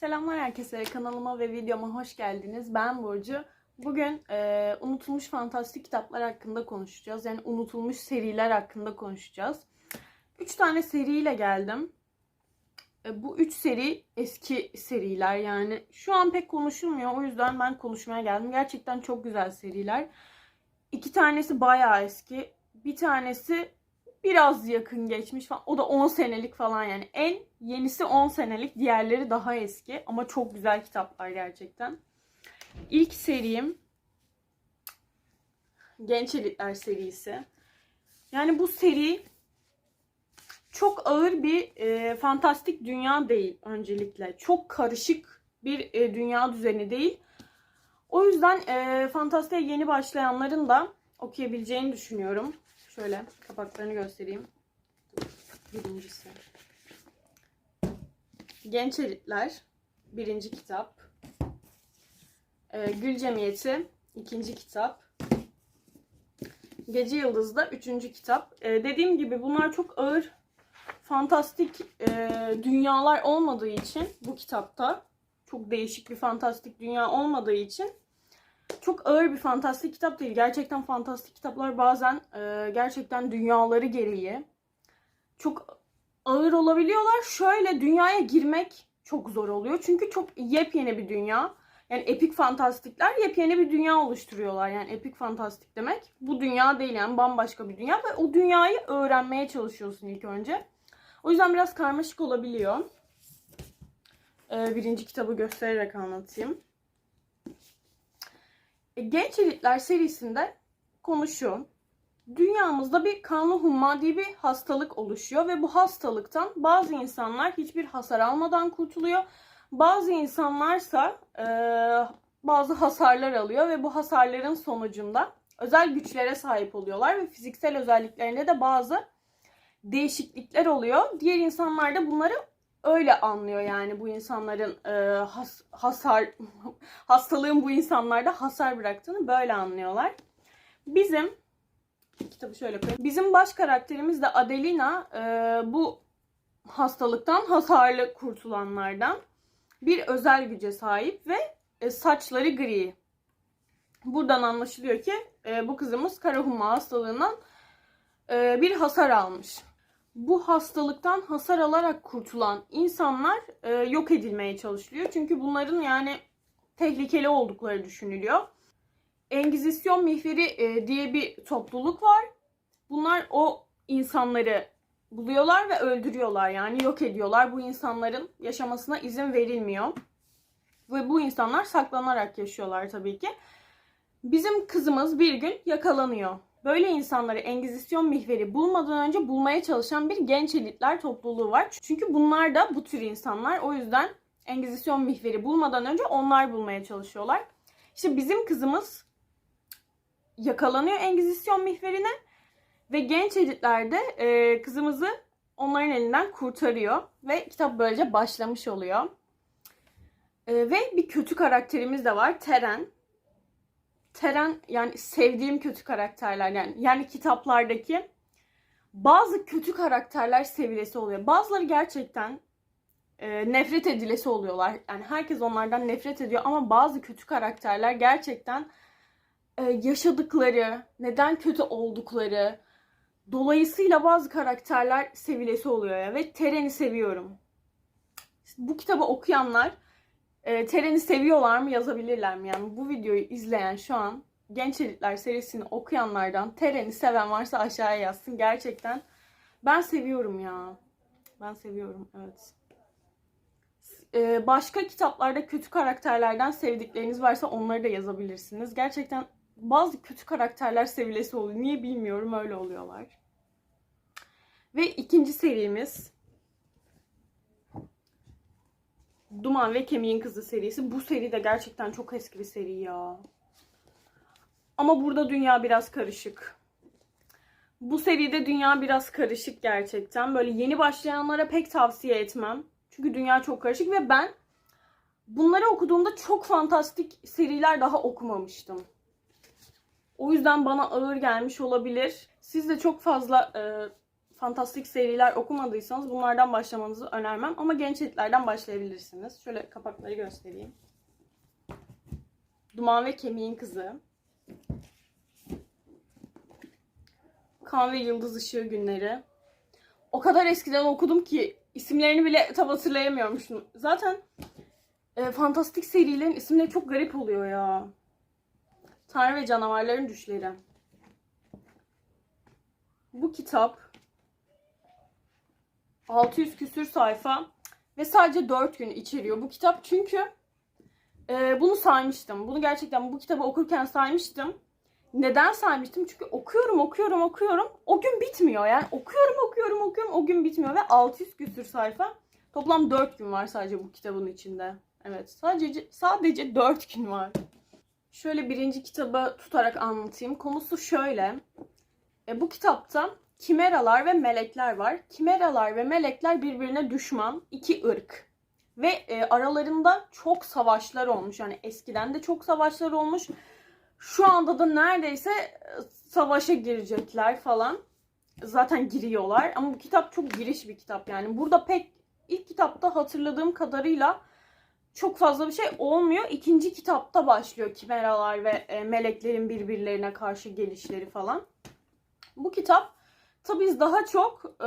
Selamlar herkese. Kanalıma ve videoma hoş geldiniz. Ben Burcu. Bugün e, unutulmuş fantastik kitaplar hakkında konuşacağız. Yani unutulmuş seriler hakkında konuşacağız. Üç tane seriyle geldim. E, bu üç seri eski seriler yani. Şu an pek konuşulmuyor. O yüzden ben konuşmaya geldim. Gerçekten çok güzel seriler. İki tanesi bayağı eski. Bir tanesi biraz yakın geçmiş falan. O da 10 senelik falan yani. En yenisi 10 senelik, diğerleri daha eski ama çok güzel kitaplar gerçekten. İlk serim Genç Elitler serisi. Yani bu seri çok ağır bir e, fantastik dünya değil öncelikle. Çok karışık bir e, dünya düzeni değil. O yüzden e, fantastiğe yeni başlayanların da okuyabileceğini düşünüyorum. Şöyle kapaklarını göstereyim. Birincisi. Genç Elitler. Birinci kitap. Ee, Gül Cemiyeti. ikinci kitap. Gece Yıldız'da üçüncü kitap. Ee, dediğim gibi bunlar çok ağır fantastik e, dünyalar olmadığı için bu kitapta çok değişik bir fantastik dünya olmadığı için çok ağır bir fantastik kitap değil. Gerçekten fantastik kitaplar bazen e, gerçekten dünyaları gereği çok ağır olabiliyorlar. Şöyle dünyaya girmek çok zor oluyor. Çünkü çok yepyeni bir dünya. Yani epik fantastikler yepyeni bir dünya oluşturuyorlar. Yani epik fantastik demek bu dünya değil yani bambaşka bir dünya ve o dünyayı öğrenmeye çalışıyorsun ilk önce. O yüzden biraz karmaşık olabiliyor. Ee, birinci kitabı göstererek anlatayım. E, Genç Elitler serisinde konu şu. Dünyamızda bir kanlı humma diye bir hastalık oluşuyor ve bu hastalıktan bazı insanlar hiçbir hasar almadan kurtuluyor. Bazı insanlarsa e, bazı hasarlar alıyor ve bu hasarların sonucunda özel güçlere sahip oluyorlar ve fiziksel özelliklerinde de bazı değişiklikler oluyor. Diğer insanlar da bunları öyle anlıyor yani bu insanların e, has, hasar hastalığın bu insanlarda hasar bıraktığını böyle anlıyorlar. Bizim kitabı şöyle koyayım. Bizim baş karakterimiz de Adelina e, bu hastalıktan hasarlı kurtulanlardan bir özel güce sahip ve e, saçları gri. Buradan anlaşılıyor ki e, bu kızımız kara humma hastalığından e, bir hasar almış bu hastalıktan hasar alarak kurtulan insanlar e, yok edilmeye çalışılıyor. Çünkü bunların yani tehlikeli oldukları düşünülüyor. Engizisyon mihveri e, diye bir topluluk var. Bunlar o insanları buluyorlar ve öldürüyorlar yani yok ediyorlar. Bu insanların yaşamasına izin verilmiyor. Ve bu insanlar saklanarak yaşıyorlar tabii ki. Bizim kızımız bir gün yakalanıyor Böyle insanları Engizisyon mihveri bulmadan önce bulmaya çalışan bir genç elitler topluluğu var. Çünkü bunlar da bu tür insanlar. O yüzden Engizisyon mihveri bulmadan önce onlar bulmaya çalışıyorlar. İşte bizim kızımız yakalanıyor Engizisyon mihverine ve genç elitler de e, kızımızı onların elinden kurtarıyor ve kitap böylece başlamış oluyor. E, ve bir kötü karakterimiz de var Teren. Teren yani sevdiğim kötü karakterler yani yani kitaplardaki bazı kötü karakterler sevilesi oluyor. Bazıları gerçekten e, nefret edilesi oluyorlar. Yani herkes onlardan nefret ediyor ama bazı kötü karakterler gerçekten e, yaşadıkları, neden kötü oldukları dolayısıyla bazı karakterler sevilesi oluyor ya ve Teren'i seviyorum. Bu kitabı okuyanlar e, Teren'i seviyorlar mı yazabilirler mi? Yani bu videoyu izleyen şu an Genç Elitler serisini okuyanlardan Teren'i seven varsa aşağıya yazsın. Gerçekten ben seviyorum ya. Ben seviyorum evet. Ee, başka kitaplarda kötü karakterlerden sevdikleriniz varsa onları da yazabilirsiniz. Gerçekten bazı kötü karakterler sevilesi oluyor. Niye bilmiyorum öyle oluyorlar. Ve ikinci serimiz Duman ve Kemiğin Kızı serisi. Bu seri de gerçekten çok eski bir seri ya. Ama burada dünya biraz karışık. Bu seride dünya biraz karışık gerçekten. Böyle yeni başlayanlara pek tavsiye etmem. Çünkü dünya çok karışık ve ben bunları okuduğumda çok fantastik seriler daha okumamıştım. O yüzden bana ağır gelmiş olabilir. Siz de çok fazla e, fantastik seriler okumadıysanız bunlardan başlamanızı önermem. Ama genç etlerden başlayabilirsiniz. Şöyle kapakları göstereyim. Duman ve Kemiğin Kızı. Kan ve Yıldız Işığı Günleri. O kadar eskiden okudum ki isimlerini bile tam hatırlayamıyorum. Zaten e, fantastik serilerin isimleri çok garip oluyor ya. Tanrı ve Canavarların Düşleri. Bu kitap 600 küsür sayfa ve sadece 4 gün içeriyor bu kitap. Çünkü e, bunu saymıştım. Bunu gerçekten bu kitabı okurken saymıştım. Neden saymıştım? Çünkü okuyorum, okuyorum, okuyorum. O gün bitmiyor yani. Okuyorum, okuyorum, okuyorum. O gün bitmiyor ve 600 küsür sayfa. Toplam 4 gün var sadece bu kitabın içinde. Evet, sadece sadece 4 gün var. Şöyle birinci kitabı tutarak anlatayım. Konusu şöyle. E, bu kitapta kimeralar ve melekler var. Kimeralar ve melekler birbirine düşman iki ırk. Ve e, aralarında çok savaşlar olmuş. Yani eskiden de çok savaşlar olmuş. Şu anda da neredeyse e, savaşa girecekler falan. Zaten giriyorlar. Ama bu kitap çok giriş bir kitap yani. Burada pek ilk kitapta hatırladığım kadarıyla çok fazla bir şey olmuyor. İkinci kitapta başlıyor kimeralar ve e, meleklerin birbirlerine karşı gelişleri falan. Bu kitap tabii biz daha çok e,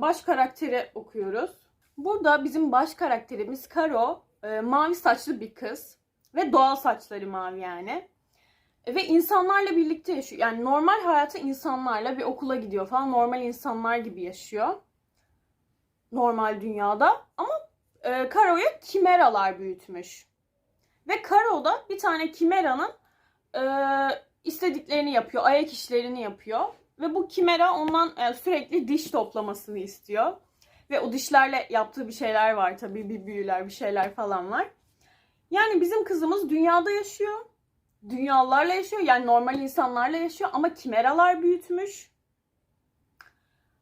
baş karakteri okuyoruz. Burada bizim baş karakterimiz Karo e, mavi saçlı bir kız ve doğal saçları mavi yani. Ve insanlarla birlikte yaşıyor. Yani normal hayatı insanlarla bir okula gidiyor falan. Normal insanlar gibi yaşıyor. Normal dünyada. Ama e, Karo'yu kimeralar büyütmüş. Ve Karo da bir tane kimeranın e, istediklerini yapıyor. Ayak işlerini yapıyor. Ve bu kimera ondan e, sürekli diş toplamasını istiyor. Ve o dişlerle yaptığı bir şeyler var tabii. Bir büyüler, bir şeyler falan var. Yani bizim kızımız dünyada yaşıyor. Dünyalarla yaşıyor. Yani normal insanlarla yaşıyor. Ama kimeralar büyütmüş.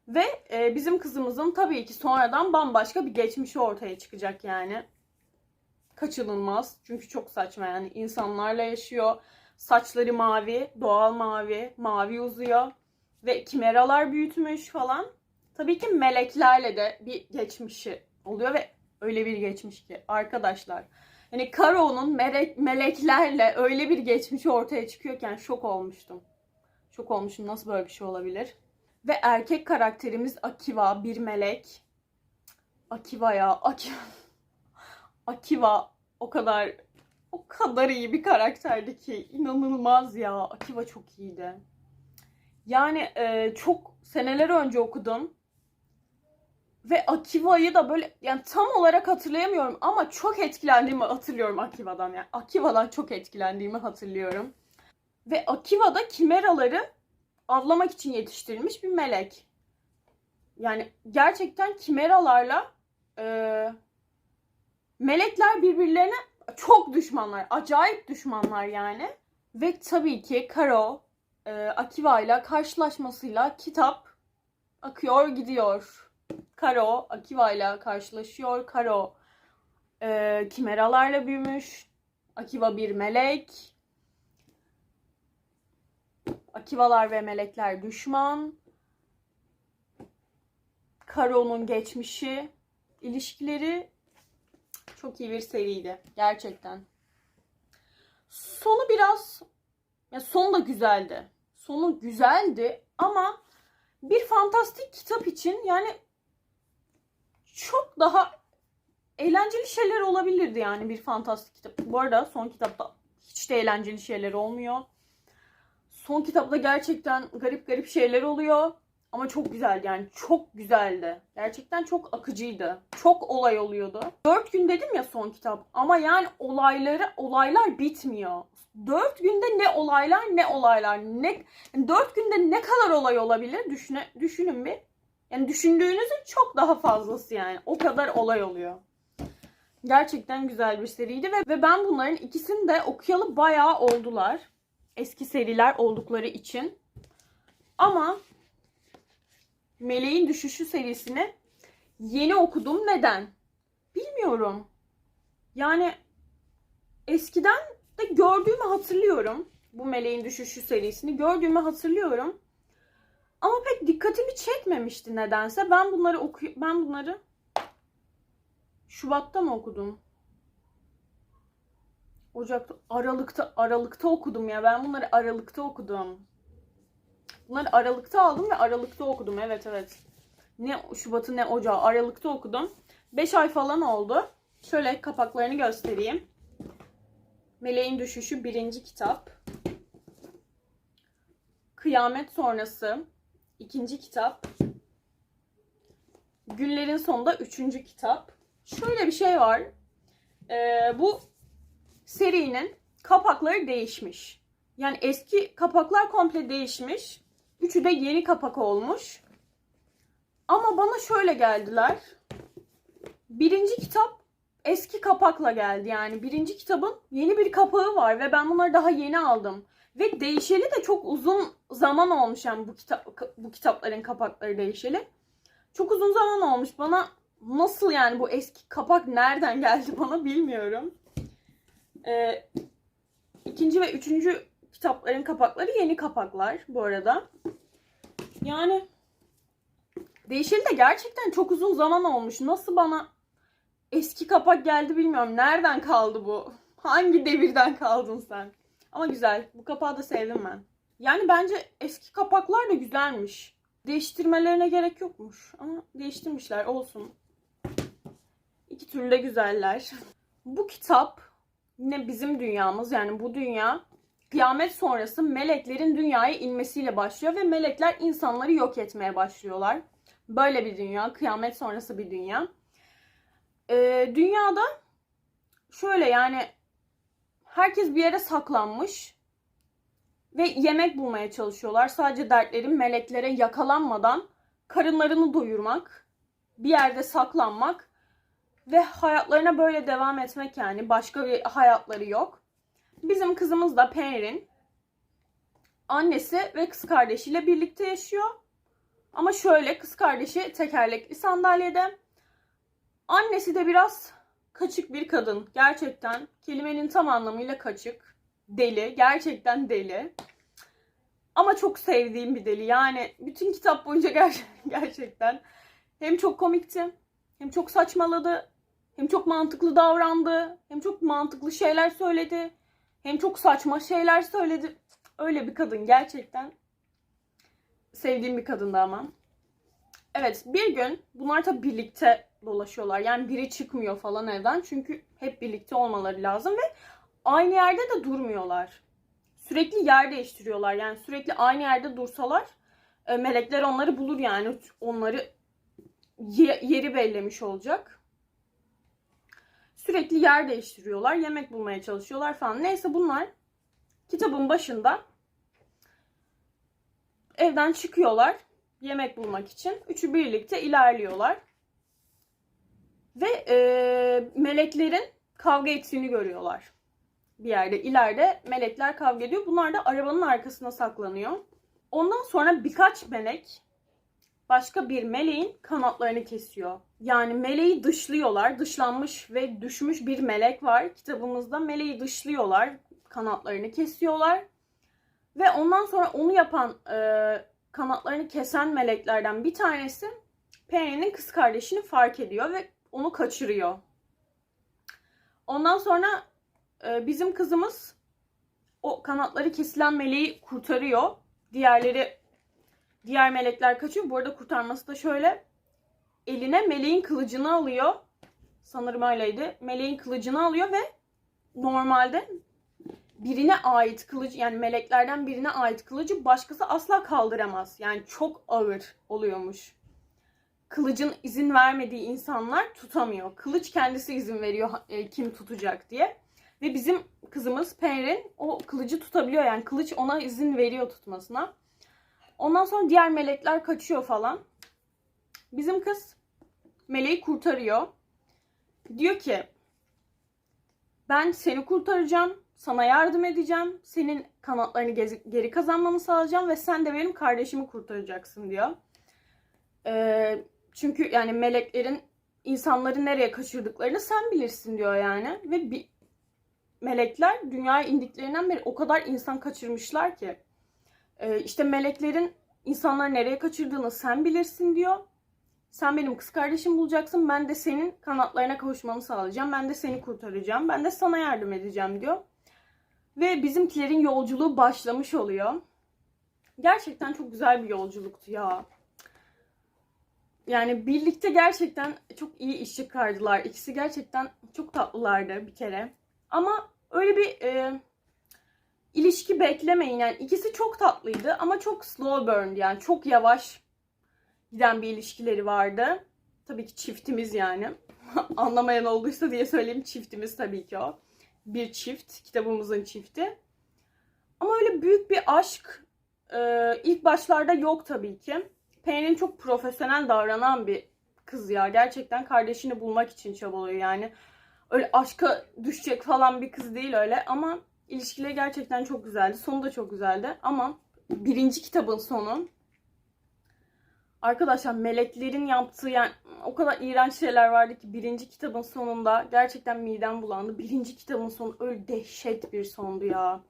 Ve e, bizim kızımızın tabii ki sonradan bambaşka bir geçmişi ortaya çıkacak yani. Kaçınılmaz. Çünkü çok saçma yani. insanlarla yaşıyor. Saçları mavi, doğal mavi, mavi uzuyor. Ve kimeralar büyütmüş falan. Tabii ki meleklerle de bir geçmişi oluyor ve öyle bir geçmiş ki arkadaşlar. Yani Karo'nun melek, meleklerle öyle bir geçmişi ortaya çıkıyorken şok olmuştum. Şok olmuşum nasıl böyle bir şey olabilir? Ve erkek karakterimiz Akiva bir melek. Akiva ya Akiva. Akiva o kadar o kadar iyi bir karakterdi ki inanılmaz ya. Akiva çok iyiydi. Yani e, çok seneler önce okudum. Ve Akiva'yı da böyle yani tam olarak hatırlayamıyorum ama çok etkilendiğimi hatırlıyorum Akiva'dan. Yani Akiva'dan çok etkilendiğimi hatırlıyorum. Ve Akiva'da kimeraları avlamak için yetiştirilmiş bir melek. Yani gerçekten kimeralarla e, melekler birbirlerine çok düşmanlar. Acayip düşmanlar yani. Ve tabii ki Karo e, Akiva ile karşılaşmasıyla kitap akıyor gidiyor. Karo Akiva ile karşılaşıyor. Karo e, kimeralarla büyümüş. Akiva bir melek. Akivalar ve melekler düşman. Karo'nun geçmişi, ilişkileri çok iyi bir seriydi. Gerçekten. Sonu biraz ya son da güzeldi. Sonu güzeldi ama bir fantastik kitap için yani çok daha eğlenceli şeyler olabilirdi yani bir fantastik kitap. Bu arada son kitapta hiç de eğlenceli şeyler olmuyor. Son kitapta gerçekten garip garip şeyler oluyor. Ama çok güzel yani çok güzeldi. Gerçekten çok akıcıydı. Çok olay oluyordu. Dört gün dedim ya son kitap. Ama yani olayları olaylar bitmiyor. Dört günde ne olaylar ne olaylar. Ne, dört günde ne kadar olay olabilir düşüne, düşünün bir. Yani düşündüğünüzün çok daha fazlası yani. O kadar olay oluyor. Gerçekten güzel bir seriydi ve, ve ben bunların ikisini de okuyalı bayağı oldular. Eski seriler oldukları için. Ama Meleğin Düşüşü serisini yeni okudum. Neden? Bilmiyorum. Yani eskiden de gördüğümü hatırlıyorum. Bu Meleğin Düşüşü serisini gördüğümü hatırlıyorum. Ama pek dikkatimi çekmemişti nedense. Ben bunları oku ben bunları Şubat'ta mı okudum? Ocak'ta, Aralık'ta, Aralık'ta okudum ya. Ben bunları Aralık'ta okudum. Bunları Aralık'ta aldım ve Aralık'ta okudum. Evet evet. Ne Şubat'ı ne Ocağı Aralık'ta okudum. 5 ay falan oldu. Şöyle kapaklarını göstereyim. Meleğin Düşüşü birinci kitap. Kıyamet Sonrası ikinci kitap. Günlerin Sonunda üçüncü kitap. Şöyle bir şey var. Ee, bu serinin kapakları değişmiş. Yani eski kapaklar komple değişmiş. Üçü de yeni kapak olmuş. Ama bana şöyle geldiler. Birinci kitap eski kapakla geldi. Yani birinci kitabın yeni bir kapağı var ve ben bunları daha yeni aldım. Ve değişeli de çok uzun zaman olmuş yani bu kitap bu kitapların kapakları değişeli. Çok uzun zaman olmuş. Bana nasıl yani bu eski kapak nereden geldi bana bilmiyorum. Ee, ikinci ve üçüncü kitapların kapakları yeni kapaklar bu arada. Yani değişeli de gerçekten çok uzun zaman olmuş. Nasıl bana eski kapak geldi bilmiyorum. Nereden kaldı bu? Hangi devirden kaldın sen? Ama güzel. Bu kapağı da sevdim ben. Yani bence eski kapaklar da güzelmiş. Değiştirmelerine gerek yokmuş. Ama değiştirmişler. Olsun. İki türlü de güzeller. Bu kitap yine bizim dünyamız yani bu dünya kıyamet sonrası meleklerin dünyaya inmesiyle başlıyor ve melekler insanları yok etmeye başlıyorlar. Böyle bir dünya, kıyamet sonrası bir dünya. Ee, dünyada şöyle yani herkes bir yere saklanmış ve yemek bulmaya çalışıyorlar. Sadece dertleri meleklere yakalanmadan karınlarını doyurmak, bir yerde saklanmak ve hayatlarına böyle devam etmek yani. Başka bir hayatları yok. Bizim kızımız da Perin annesi ve kız kardeşiyle birlikte yaşıyor. Ama şöyle kız kardeşi tekerlekli sandalyede. Annesi de biraz kaçık bir kadın. Gerçekten kelimenin tam anlamıyla kaçık. Deli. Gerçekten deli. Ama çok sevdiğim bir deli. Yani bütün kitap boyunca ger- gerçekten hem çok komikti, hem çok saçmaladı, hem çok mantıklı davrandı, hem çok mantıklı şeyler söyledi, hem çok saçma şeyler söyledi. Öyle bir kadın gerçekten. Sevdiğim bir kadındı ama. Evet bir gün bunlar tabii birlikte dolaşıyorlar. Yani biri çıkmıyor falan evden. Çünkü hep birlikte olmaları lazım ve aynı yerde de durmuyorlar. Sürekli yer değiştiriyorlar. Yani sürekli aynı yerde dursalar e, melekler onları bulur yani. Onları ye- yeri bellemiş olacak. Sürekli yer değiştiriyorlar. Yemek bulmaya çalışıyorlar falan. Neyse bunlar kitabın başında evden çıkıyorlar yemek bulmak için. Üçü birlikte ilerliyorlar. Ve e, meleklerin kavga ettiğini görüyorlar. Bir yerde ileride melekler kavga ediyor. Bunlar da arabanın arkasına saklanıyor. Ondan sonra birkaç melek başka bir meleğin kanatlarını kesiyor. Yani meleği dışlıyorlar. Dışlanmış ve düşmüş bir melek var. Kitabımızda meleği dışlıyorlar. Kanatlarını kesiyorlar. Ve ondan sonra onu yapan e, kanatlarını kesen meleklerden bir tanesi Penny'nin kız kardeşini fark ediyor ve onu kaçırıyor. Ondan sonra e, bizim kızımız o kanatları kesilen meleği kurtarıyor. Diğerleri diğer melekler kaçıyor. Bu arada kurtarması da şöyle eline meleğin kılıcını alıyor. Sanırım öyleydi. Meleğin kılıcını alıyor ve normalde birine ait kılıcı yani meleklerden birine ait kılıcı başkası asla kaldıramaz. Yani çok ağır oluyormuş. Kılıcın izin vermediği insanlar tutamıyor. Kılıç kendisi izin veriyor e, kim tutacak diye. Ve bizim kızımız Penrin o kılıcı tutabiliyor. Yani kılıç ona izin veriyor tutmasına. Ondan sonra diğer melekler kaçıyor falan. Bizim kız meleği kurtarıyor. Diyor ki ben seni kurtaracağım. Sana yardım edeceğim. Senin kanatlarını geri kazanmanı sağlayacağım ve sen de benim kardeşimi kurtaracaksın diyor. Ee, çünkü yani meleklerin insanları nereye kaçırdıklarını sen bilirsin diyor yani. Ve bir, melekler dünyaya indiklerinden beri o kadar insan kaçırmışlar ki. Ee, işte meleklerin insanları nereye kaçırdığını sen bilirsin diyor. Sen benim kız kardeşim bulacaksın. Ben de senin kanatlarına kavuşmanı sağlayacağım. Ben de seni kurtaracağım. Ben de sana yardım edeceğim diyor. Ve bizimkilerin yolculuğu başlamış oluyor. Gerçekten çok güzel bir yolculuktu ya. Yani birlikte gerçekten çok iyi iş çıkardılar. İkisi gerçekten çok tatlılardı bir kere. Ama öyle bir e, ilişki beklemeyin. Yani ikisi çok tatlıydı ama çok slow burn yani çok yavaş giden bir ilişkileri vardı. Tabii ki çiftimiz yani. Anlamayan olduysa diye söyleyeyim çiftimiz tabii ki o. Bir çift, kitabımızın çifti. Ama öyle büyük bir aşk e, ilk başlarda yok tabii ki. Pelin çok profesyonel davranan bir kız ya. Gerçekten kardeşini bulmak için çabalıyor yani. Öyle aşka düşecek falan bir kız değil öyle ama ilişkileri gerçekten çok güzeldi. Sonu da çok güzeldi ama birinci kitabın sonu Arkadaşlar meleklerin yaptığı yani o kadar iğrenç şeyler vardı ki birinci kitabın sonunda gerçekten midem bulandı. Birinci kitabın sonu öyle dehşet bir sondu ya.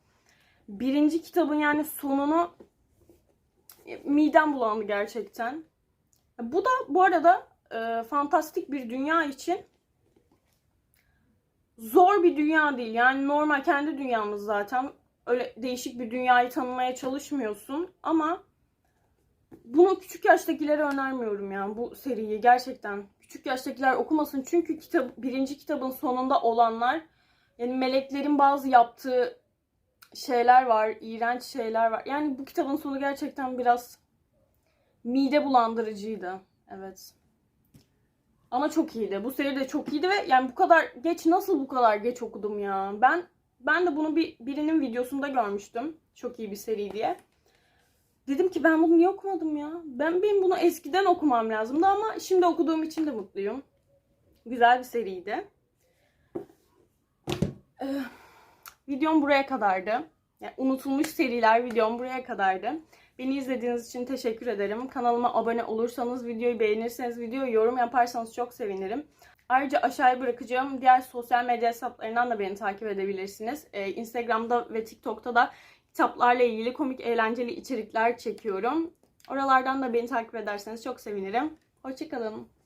Birinci kitabın yani sonunu midem bulandı gerçekten. Bu da bu arada e, fantastik bir dünya için zor bir dünya değil. Yani normal kendi dünyamız zaten. Öyle değişik bir dünyayı tanımaya çalışmıyorsun ama bunu küçük yaştakilere önermiyorum yani bu seriyi gerçekten. Küçük yaştakiler okumasın çünkü kitap, birinci kitabın sonunda olanlar yani meleklerin bazı yaptığı şeyler var, iğrenç şeyler var. Yani bu kitabın sonu gerçekten biraz mide bulandırıcıydı. Evet. Ama çok iyiydi. Bu seri de çok iyiydi ve yani bu kadar geç nasıl bu kadar geç okudum ya? Ben ben de bunu bir birinin videosunda görmüştüm. Çok iyi bir seri diye. Dedim ki ben bunu niye okumadım ya? Ben benim bunu eskiden okumam lazımdı ama şimdi okuduğum için de mutluyum. Güzel bir seriydi. Ee, videom buraya kadardı. Yani unutulmuş seriler videom buraya kadardı. Beni izlediğiniz için teşekkür ederim. Kanalıma abone olursanız, videoyu beğenirseniz, videoyu yorum yaparsanız çok sevinirim. Ayrıca aşağıya bırakacağım diğer sosyal medya hesaplarından da beni takip edebilirsiniz. Ee, Instagram'da ve TikTok'ta da kitaplarla ilgili komik, eğlenceli içerikler çekiyorum. Oralardan da beni takip ederseniz çok sevinirim. Hoşçakalın.